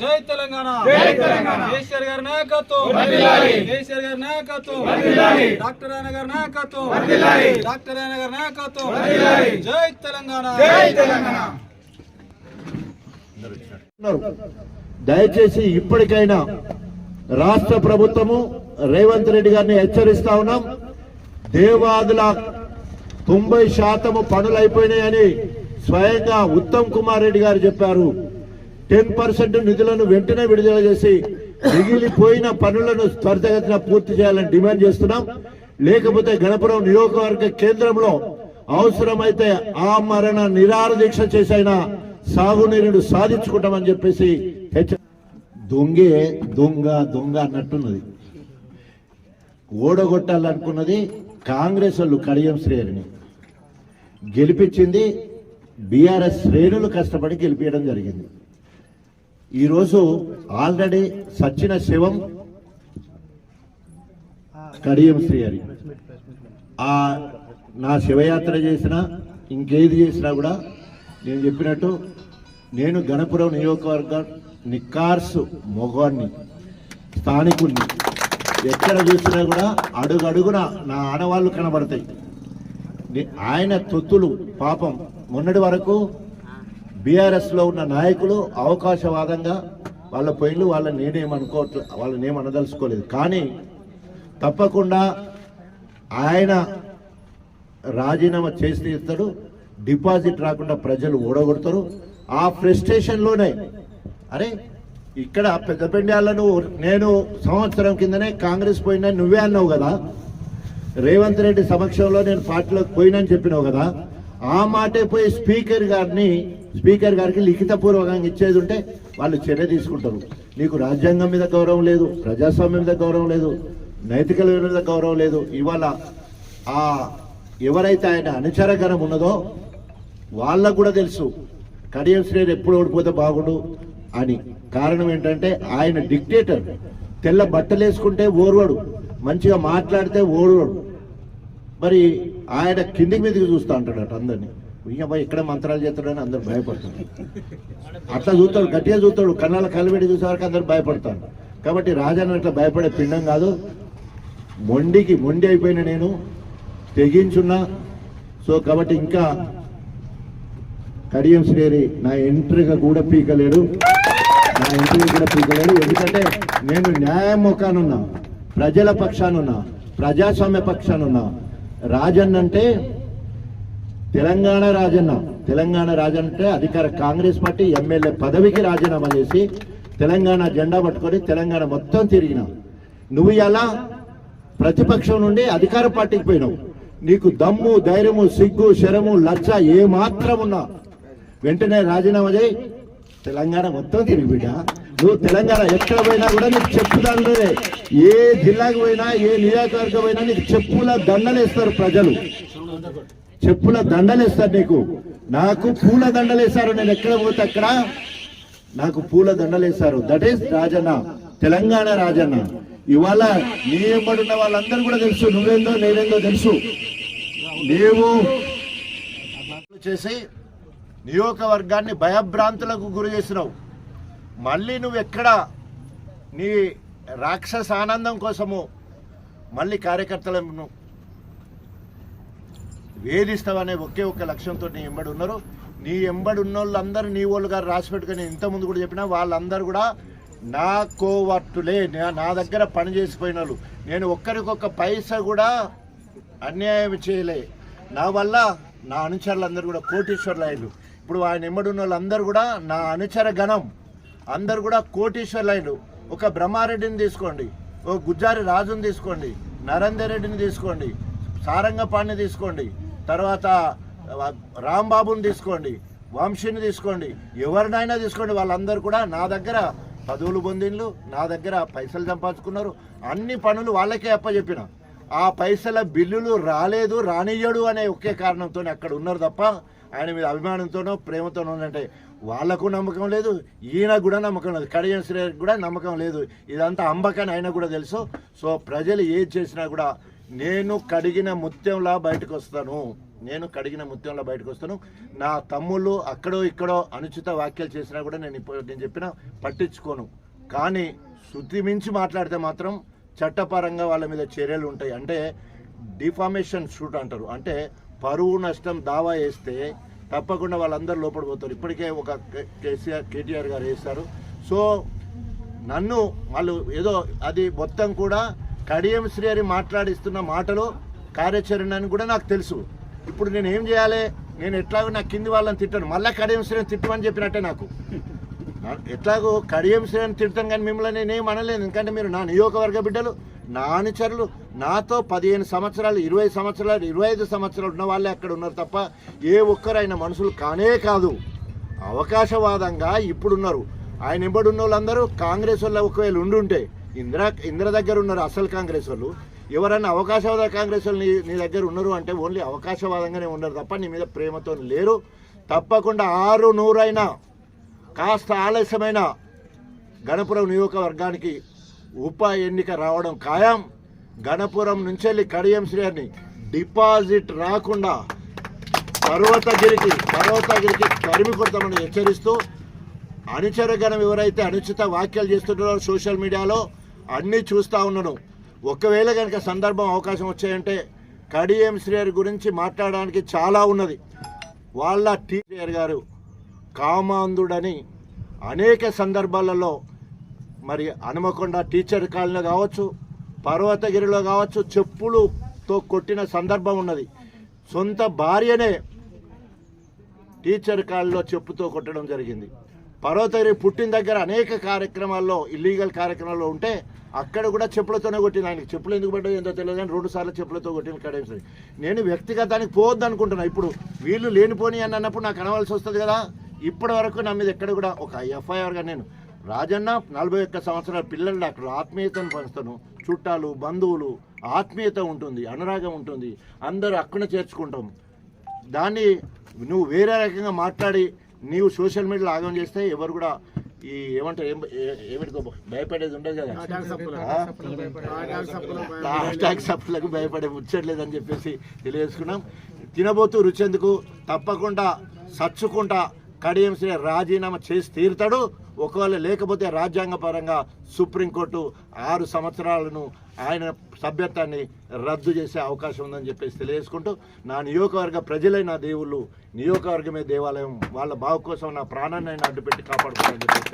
జై తెలంగాణ జై తెలంగాణ. కేసీఆర్ గారి నాయకత్వం. కేసీఆర్ గారి నాయకత్వం. డాక్టర్ ఆయన గారి నాయకత్వం. డాక్టర్ ఆయన గారి నాయకత్వం. జై తెలంగాణ జై తెలంగాణ ఉన్నారు. దయచేసి ఇప్పటికైనా రాష్ట్ర ప్రభుత్వము రేవంత్ రెడ్డి గారిని హెచ్చరిస్తా ఉన్నాం దేవాదుల తొంభై శాతము పనులు అయిపోయినాయని స్వయంగా ఉత్తమ్ కుమార్ రెడ్డి గారు చెప్పారు టెన్ పర్సెంట్ నిధులను వెంటనే విడుదల చేసి మిగిలిపోయిన పనులను త్వరితగతిన పూర్తి చేయాలని డిమాండ్ చేస్తున్నాం. లేకపోతే గణపురం నియోజకవర్గ కేంద్రంలో అవసరమైతే ఆ మరణ నిరార దీక్ష చేసైనా సాగునీరును సాధించుకుంటామని చెప్పేసి హెచ్చ దొంగే దొంగ దొంగ అన్నట్టున్నది. ఓడగొట్టాలనుకున్నది కాంగ్రెస్ వాళ్ళు కడియం శ్రేణిని. గెలిపించింది బీఆర్ఎస్ శ్రేణులు కష్టపడి గెలిపించడం జరిగింది. ఈరోజు ఆల్రెడీ సచ్చిన శివం కడియం శ్రీహరి ఆ నా శివయాత్ర చేసినా ఇంకేది చేసినా కూడా నేను చెప్పినట్టు నేను గణపురం నియోజకవర్గ నిక్కార్సు మొగాన్ని స్థానికుల్ని ఎక్కడ చూసినా కూడా అడుగడుగున నా ఆడవాళ్ళు కనబడతాయి. ఆయన తొత్తులు పాపం. మొన్నటి వరకు బీఆర్ఎస్లో ఉన్న నాయకులు అవకాశవాదంగా వాళ్ళ పోయిన్లు వాళ్ళని నేనేమనుకో వాళ్ళని ఏమనదలుచుకోలేదు కానీ తప్పకుండా ఆయన రాజీనామా చేసి ఇస్తాడు డిపాజిట్ రాకుండా ప్రజలు ఓడగొడతారు. ఆ ఫ్రస్ట్రేషన్లోనే అరే ఇక్కడ పెద్దపెండాలను నేను సంవత్సరం కిందనే కాంగ్రెస్ పోయినా నువ్వే అన్నావు కదా. రేవంత్ రెడ్డి సమక్షంలో నేను పార్టీలోకి పోయినని చెప్పినావు కదా. ఆ మాటే పోయి స్పీకర్ గారిని స్పీకర్ గారికి లిఖితపూర్వకంగా ఇచ్చేది ఉంటే వాళ్ళు చర్య తీసుకుంటారు. నీకు రాజ్యాంగం మీద గౌరవం లేదు ప్రజాస్వామ్యం మీద గౌరవం లేదు నైతికల మీద గౌరవం లేదు. ఇవాళ ఆ ఎవరైతే ఆయన అనుచరగణం ఉన్నదో వాళ్ళకు కూడా తెలుసు కడియం శ్రేణి ఎప్పుడు ఓడిపోతే బాగుండు అని. కారణం ఏంటంటే ఆయన డిక్టేటర్. తెల్ల బట్టలు వేసుకుంటే ఓర్వడు మంచిగా మాట్లాడితే ఓర్వడు. మరి ఆయన కిందికి మీదకి చూస్తూ అంటాడట అందరినీ. అబ్బాయి ఇక్కడే మంత్రాలు చేస్తాడని అందరు భయపడతారు అట్లా చూస్తాడు గట్టిగా చూస్తాడు కన్నాల కలిపెట్టి చూసే వరకు అందరు భయపడతారు. కాబట్టి రాజాని అట్లా భయపడే పిండం కాదు. మొండికి మొండి అయిపోయిన నేను తెగించున్నా. సో కాబట్టి ఇంకా కడియం శ్రేరి నా ఎంట్రీగా కూడా పీకలేడు. నా ఎంట్రీ కూడా పీకలేడు. ఎందుకంటే నేను న్యాయం ముఖానున్నా ప్రజల పక్షానున్నా ప్రజాస్వామ్య పక్షానున్నా రాజన్న అంటే తెలంగాణ రాజన్న. తెలంగాణ రాజన్ అంటే అధికార కాంగ్రెస్ పార్టీ ఎమ్మెల్యే పదవికి రాజీనామా చేసి తెలంగాణ జెండా పట్టుకొని తెలంగాణ మొత్తం తిరిగిన. నువ్వు ఎలా ప్రతిపక్షం నుండి అధికార పార్టీకి పోయినావు. నీకు దమ్ము ధైర్యము సిగ్గు శరము లజ్జ ఏ మాత్రం ఉన్నా వెంటనే రాజీనామా చేయి. తెలంగాణ మొత్తం తిరిగి బిడ్డ. నువ్వు తెలంగాణ ఎక్కడ పోయినా కూడా నీకు చెప్పుదండలే ఏ జిల్లాకు పోయినా ఏ నియోజకవర్గం పోయినా నీకు చెప్పుల దండలేస్తారు ప్రజలు. చెప్పుల దండలేస్తారు నీకు. నాకు పూల దండలేస్తారు నేను ఎక్కడ పోతే అక్కడ నాకు పూల దండలేస్తారు దట్ ఈస్ రాజన్న. తెలంగాణ రాజన్న. ఇవాళ నీ ఎంబడున్న వాళ్ళందరూ కూడా తెలుసు. నువ్వేందో నేనేందో తెలుసు. నీవు చేసి నియోజకవర్గాన్ని భయభ్రాంతులకు గురి చేసినావు. మళ్ళీ నువ్వు ఎక్కడ నీ రాక్షస ఆనందం కోసము మళ్ళీ కార్యకర్తలను వేధిస్తావనే ఒకే ఒక్క లక్ష్యంతో నీ ఎంబడి ఉన్నారు. నీ ఎంబడి ఉన్న వాళ్ళందరూ నీ వాళ్ళు గారు రాసి పెట్టుకుని ఇంతకుముందు కూడా చెప్పినా వాళ్ళందరూ కూడా నా కోవర్టులే నా- నా దగ్గర పని చేసిపోయిన వాళ్ళు. నేను ఒక్కరికొక్క పైసా కూడా అన్యాయం చేయలే. నా వల్ల నా అనుచరులందరూ కూడా కోటీశ్వర్లు అయ్యారు ఇప్పుడు ఆయన ఎమ్మడున్న వాళ్ళందరూ కూడా నా అనుచర గణం. అందరు కూడా కోటీశ్వర్లు ఒక బ్రహ్మారెడ్డిని తీసుకోండి. ఓ గుజ్జారి రాజుని తీసుకోండి. నరేందర్ రెడ్డిని తీసుకోండి. సారంగపాణిని తీసుకోండి. తర్వాత రాంబాబుని తీసుకోండి. వంశీని తీసుకోండి. ఎవరినైనా తీసుకోండి. వాళ్ళందరూ కూడా నా దగ్గర పదవులు పొందిండ్లు. నా దగ్గర పైసలు సంపాదించుకున్నారు. అన్ని పనులు వాళ్ళకే అప్పచెప్పిన ఆ పైసల బిల్లులు రాలేదు రానియ్యడు అనే ఒకే కారణంతో అక్కడ ఉన్నారు తప్ప ఆయన మీద అభిమానంతోనో ప్రేమతోనో అంటే వాళ్ళకు నమ్మకం లేదు ఈయన కూడా నమ్మకం లేదు. కడియం శ్రీ కూడా నమ్మకం లేదు. ఇదంతా అంబకని ఆయన కూడా తెలుసు. సో ప్రజలు ఏది చేసినా కూడా నేను కడిగిన ముత్యంలా బయటకు వస్తాను. నేను కడిగిన ముత్యంలో బయటకు వస్తాను. నా తమ్ముళ్ళు అక్కడో ఇక్కడో అనుచిత వ్యాఖ్యలు చేసినా కూడా నేను ఇప్పుడు నేను చెప్పిన పట్టించుకోను. కానీ శృతి మించి మాట్లాడితే మాత్రం చట్టపరంగా వాళ్ళ మీద చర్యలు ఉంటాయి. అంటే డిఫామేషన్ షూట్ అంటారు. అంటే పరువు నష్టం దావా వేస్తే తప్పకుండా వాళ్ళందరూ లోపల పోతారు. ఇప్పటికే ఒక కేసీఆర్ కేటీఆర్ గారు వేస్తారు సో నన్ను వాళ్ళు ఏదో అది మొత్తం కూడా కడియం శ్రీ అని మాట్లాడిస్తున్న మాటలు కార్యాచరణ అని కూడా నాకు తెలుసు. ఇప్పుడు నేను ఏం చేయాలి? నేను ఎట్లాగో నా కింది వాళ్ళని తిట్టాను. మళ్ళీ కడియం శ్రీని తిట్టమని చెప్పినట్టే నాకు. ఎట్లాగో కడియం శ్రీని తిడతాను కానీ మిమ్మల్ని నేనేం అనలేదు ఎందుకంటే మీరు నా నియోజకవర్గ బిడ్డలు నా అనుచరులు నాతో పదిహేను సంవత్సరాలు ఇరవై సంవత్సరాలు ఇరవై ఐదు సంవత్సరాలు ఉన్న వాళ్ళే అక్కడ ఉన్నారు తప్ప ఏ ఒక్కరైనా మనుషులు కానే కాదు. అవకాశవాదంగా ఇప్పుడున్నారు. ఆయన ఎంబడి ఉన్న వాళ్ళందరూ కాంగ్రెస్ వాళ్ళు ఒకవేళ ఉండుంటే ఇందిరా ఇందిర దగ్గర ఉన్నారు అసలు కాంగ్రెస్ వాళ్ళు. ఎవరైనా అవకాశవాద కాంగ్రెస్ వాళ్ళు నీ నీ దగ్గర ఉన్నారు అంటే ఓన్లీ అవకాశవాదంగానే ఉన్నారు తప్ప నీ మీద ప్రేమతో లేరు. తప్పకుండా ఆరు నూరైనా కాస్త ఆలస్యమైన గణపురం నియోజకవర్గానికి ఉప ఎన్నిక రావడం ఖాయం. గణపురం నుంచి వెళ్ళి కడియం శ్రేణి డిపాజిట్ రాకుండా పర్వతగిరికి పర్వతగిరికి తరిమి కొడతామని హెచ్చరిస్తూ అనుచరగణం ఎవరైతే అనుచిత వ్యాఖ్యలు చేస్తుంటారో సోషల్ మీడియాలో అన్నీ చూస్తూ ఉన్నాను. ఒకవేళ కనుక సందర్భం అవకాశం వచ్చాయంటే కడియం శ్రేయర్ గురించి మాట్లాడడానికి చాలా ఉన్నది. వాళ్ళ టీచర్ గారు కామాంధుడని అనేక సందర్భాలలో మరి హనుమకొండ టీచర్ కాలనీ కావచ్చు పర్వతగిరిలో కావచ్చు చెప్పులతో కొట్టిన సందర్భం ఉన్నది. సొంత భార్యనే టీచర్ కాళ్ళలో చెప్పుతో కొట్టడం జరిగింది. పర్వతగిరి పుట్టిన దగ్గర అనేక కార్యక్రమాల్లో ఇల్లీగల్ కార్యక్రమాల్లో ఉంటే అక్కడ కూడా చెప్పులతోనే కొట్టింది ఆయనకి. చెప్పులు ఎందుకు పడ్డాయి ఏంటో తెలియదు కానీ రెండు సార్లు చెప్పులతో కొట్టిన కడేం సరే నేను వ్యక్తిగతానికి పోవద్దు అనుకుంటున్నా. ఇప్పుడు వీళ్ళు లేనిపోని అని అన్నప్పుడు నాకు అనవలసి వస్తుంది కదా. ఇప్పటి వరకు నా మీద ఎక్కడ కూడా ఒక ఎఫ్ఐఆర్గా నేను రాజన్న నలభై ఒక్క సంవత్సరాల పిల్లలు డాక్టర్. ఆత్మీయతను పంచుతాను. చుట్టాలు బంధువులు ఆత్మీయత ఉంటుంది అనురాగం ఉంటుంది. అందరూ అక్కున చేర్చుకుంటాం. దాన్ని నువ్వు వేరే రకంగా మాట్లాడి నీవు సోషల్ మీడియాలో ఆగం చేస్తే ఎవరు కూడా ఈ ఏమంటారు ఏం ఏ- ఏమిటికో భయపడేది ఉండదు కదా? హ్యాష్ సప్పులకు భయపడే ముచ్చట్లేదని చెప్పేసి తెలియజేసుకున్నాం. తినబోతూ రుచెందుకు తప్పకుండా సచ్చుకుంటా కడియం శ్రీ రాజీనామా చేసి తీరుతాడు. ఒకవేళ లేకపోతే రాజ్యాంగపరంగా సుప్రీంకోర్టు ఆరు సంవత్సరాలను ఆయన సభ్యత్వాన్ని రద్దు చేసే అవకాశం ఉందని చెప్పేసి తెలియజేసుకుంటూ నా నియోజకవర్గ ప్రజలే నా దేవుళ్ళు నియోజకవర్గమే దేవాలయం వాళ్ళ బావు కోసం నా ప్రాణాన్ని అడ్డుపెట్టి కాపాడుకోవాలని చెప్పేసి